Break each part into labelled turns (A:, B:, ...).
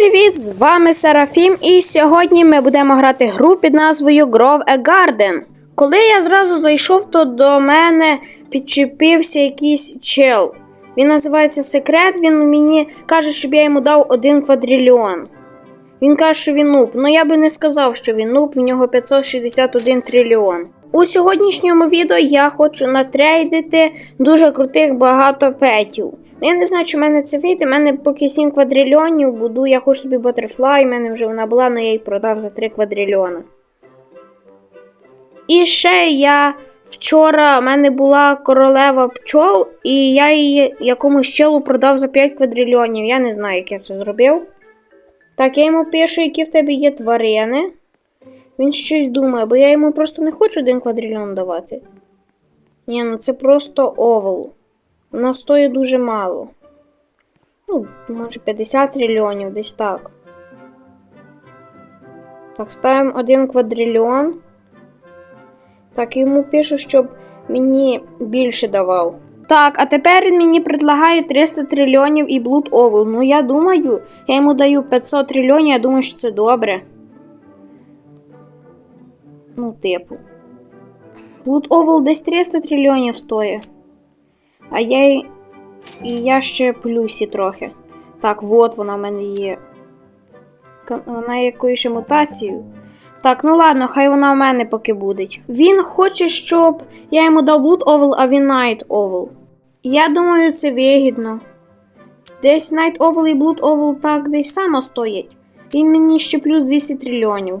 A: привіт! З вами Серафім, і сьогодні ми будемо грати гру під назвою Grove a Garden. Коли я зразу зайшов, то до мене підчепився якийсь чел. Він називається Секрет, він мені каже, щоб я йому дав один квадрильйон. Він каже, що він нуб. Ну я би не сказав, що він нуб, в нього 561 трильйон. У сьогоднішньому відео я хочу натрейдити дуже крутих багато петів. Ну, я не знаю, чи в мене це вийде. У мене поки 7 квадрильйонів буду. Я хочу собі Butterfly, в мене вже вона була, але я її продав за 3 квадрильйона. І ще я вчора в мене була королева пчол, і я її якомусь челу продав за 5 квадрильйонів. Я не знаю, як я це зробив. Так, я йому пишу, які в тебе є тварини. Він щось думає, бо я йому просто не хочу один квадрильйон давати. Ні, ну це просто овал. Вона стоїть дуже мало. Ну, може 50 трильйонів, десь так. Так, ставимо один квадрильйон. Так, йому пишу, щоб мені більше давав. Так, а тепер він мені предлагає 300 трильйонів і Blood Oval. Ну, я думаю, я йому даю 500 трильйонів, я думаю, що це добре. Ну, типу. Blood Oval десь 300 трильйонів стоїть. А я і я ще плюсі трохи. Так, от вона в мене є. Вона якоюсь ще мутацією. Так, ну ладно, хай вона в мене поки буде. Він хоче, щоб я йому дав Blood Oval, а він Night Oval. Я думаю, це вигідно. Десь Night Oval і Blood Oval так десь само стоять. Він мені ще плюс 200 трильйонів.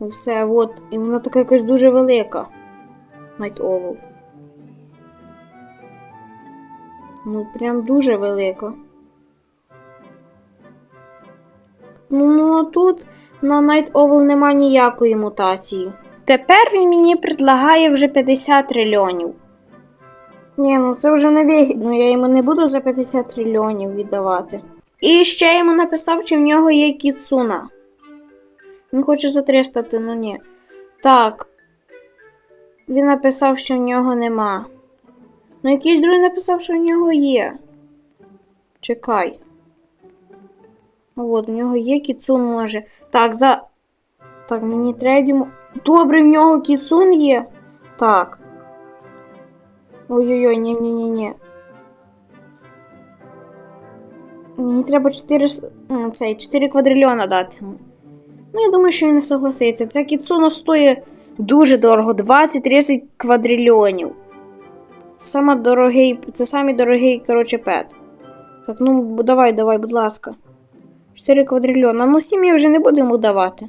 A: Все, от. І вона така якась дуже велика. Night Oval. Ну, прям дуже велика. Ну, ну а тут на Night Oval нема ніякої мутації. Тепер він мені предлагає вже 50 трильйонів. Ні, ну це вже не вигідно, я йому не буду за 50 трильйонів віддавати. І ще я йому написав, чи в нього є кіцуна. Він хоче за 300, ну ні. Так. Він написав, що в нього нема. Ну, якийсь другий написав, що в нього є. Чекай. От, в нього є кіцун може. Так, за. Так, мені треба. Добре, в нього кіцун є. Так. Ой-ой-ой, ні-ні-ні-ні. Мені треба 4, с- цей, 4 квадрильйона дати. Ну, я думаю, що він не согласиться. Ця кіцуна стоїть дуже дорого 20-30 квадрильйонів. Це саме дорогий, це самий дорогий, коротше, пет. Так, ну давай, давай, будь ласка. 4 квадрильйона. Ну, 7 я вже не буду йому давати.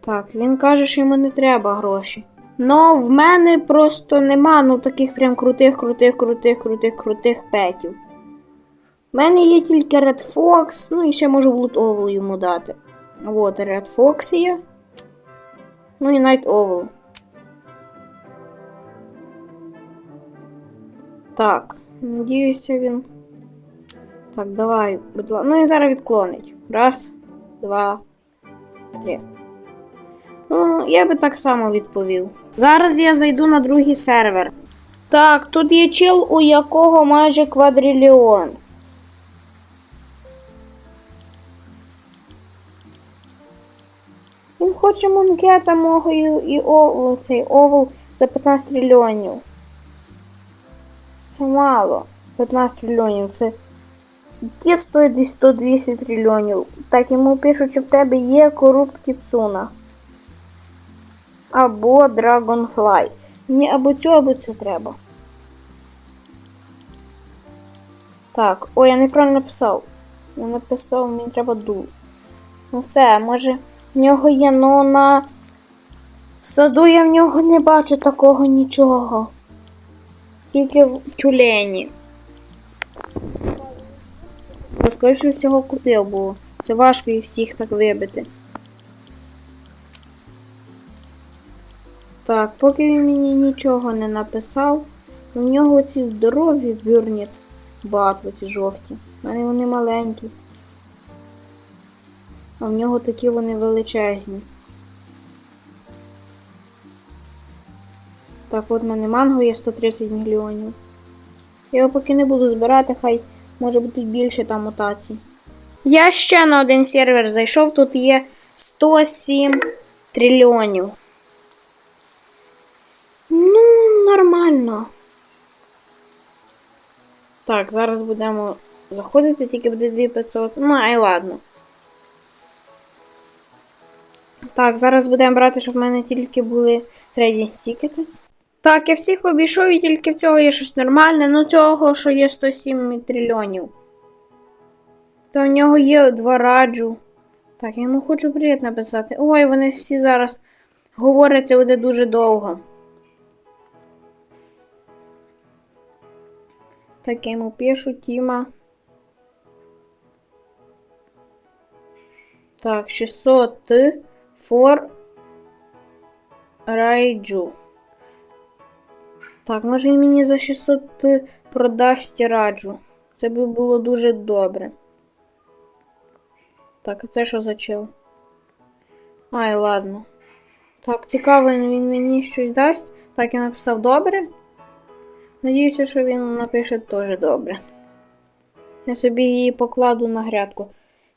A: Так, він каже, що йому не треба гроші. Ну, в мене просто нема ну таких прям крутих, крутих, крутих, крутих, крутих петів. У мене є тільки Red Fox, ну і ще можу Blood Oval йому дати. От, Red Fox є. Ну і Night Oval. Так, надіюся він. Так, давай, будь ласка. Ну і зараз відклонить. Раз, два, три. Ну, я би так само відповів. Зараз я зайду на другий сервер. Так, тут є чел, у якого майже квадрильйон. Він хоче монкета мого і, і о, цей овал за 15 трильйонів. Це мало. 15 трильйонів. Це кіт стоїть десь 100-200 трильйонів. Так йому пишуть, що в тебе є корупт кіцуна. Або Dragonfly. Мені або цю, або цю треба. Так, ой, я неправильно написав. Я написав, мені треба ду. Ну все, може в нього є, ну на саду я в нього не бачу такого нічого. Тільки в тюлені. Я скоріше всього купив, бо це важко їх всіх так вибити. Так, поки він мені нічого не написав, у нього ці здорові бюрніт батви ці жовті. У мене вони маленькі. А в нього такі вони величезні. Так, от в мене манго є 130 мільйонів. Я його поки не буду збирати, хай може бути більше там мутацій. Я ще на один сервер зайшов, тут є 107 трильйонів. Ну, нормально. Так, зараз будемо заходити, тільки буде 2500. Ну, ай ладно. Так, зараз будемо брати, щоб в мене тільки були трейді тікети. Так, я всіх обійшов і тільки в цього є щось нормальне. Ну цього, що є 107 трильйонів. Та в нього є два раджу. Так, я йому хочу привіт написати. Ой, вони всі зараз говорять, це буде дуже довго. Так, я йому пишу, Тіма. Так, 600 for Райджу. Так, може він мені за 600 продасть раджу. Це би було дуже добре. Так, а це що за чел? Ай, ладно. Так, цікаво, він мені щось дасть. Так, я написав добре. Надіюся, що він напише теж добре. Я собі її покладу на грядку.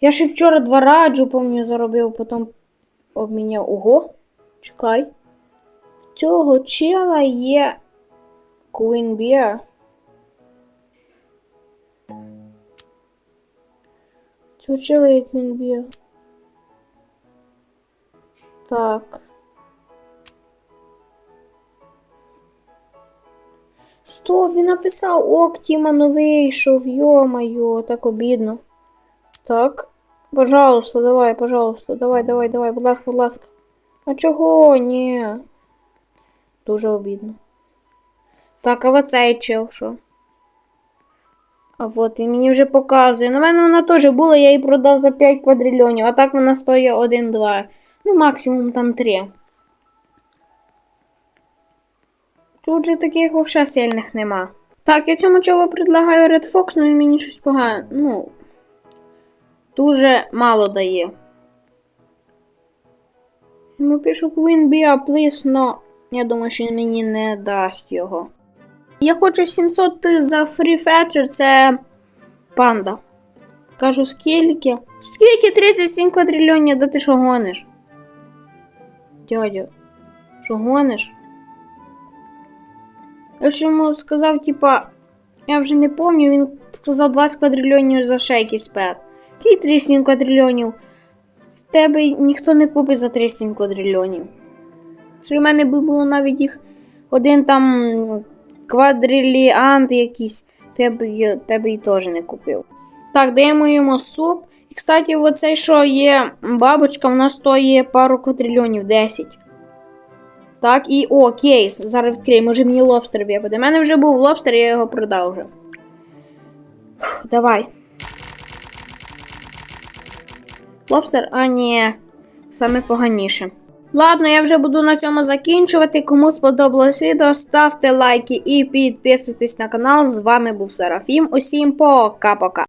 A: Я ще вчора два раджу, помню, заробив, потім обміняв. Ого, чекай. В цього чела є Queen. Цього чела є Queen Bear. Так. Стоп, він написав ок, Тіма новий йшов, йо-моє, так обідно. Так. Пожалуйста, давай, пожалуйста, давай, давай, давай, будь ласка, будь ласка. А чого? Ні. Дуже обідно. Так, а оцей чел що? А от він мені вже показує. На мене вона теж була, я її продав за 5 квадрильйонів, а так вона стоїть 1-2. Ну, максимум там 3. Тут же таких вовша сильних нема. Так, я цьому чолу предлагаю Red Fox, але він мені щось погане. Ну. Дуже мало дає. Йому пишу Queen Bee, please, но я думаю, що він мені не дасть його. Я хочу 700 за Free це панда. Кажу, скільки? Скільки 37 квадрильйонів, да ти що гониш? Дядя, що гониш? Я ж йому сказав, типа, я вже не пам'ятаю, він сказав 20 квадрильйонів за ще якийсь пет. Який 37 квадрильйонів? В тебе ніхто не купить за 37 квадрильйонів. Що в мене було навіть їх один там квадриліант якийсь, то я б тебе і теж не купив. Так, даємо йому суп. І, кстати, оцей, що є бабочка, вона стоїть пару квадрильйонів, 10. Так, і о, кейс. Зараз відкриємо, може мені лобстер випаде. У мене вже був лобстер, я його продав вже. Фух, давай. Лобстер, а ні, саме поганіше. Ладно, я вже буду на цьому закінчувати. Кому сподобалось відео, ставте лайки і підписуйтесь на канал. З вами був Серафім. Усім пока-пока.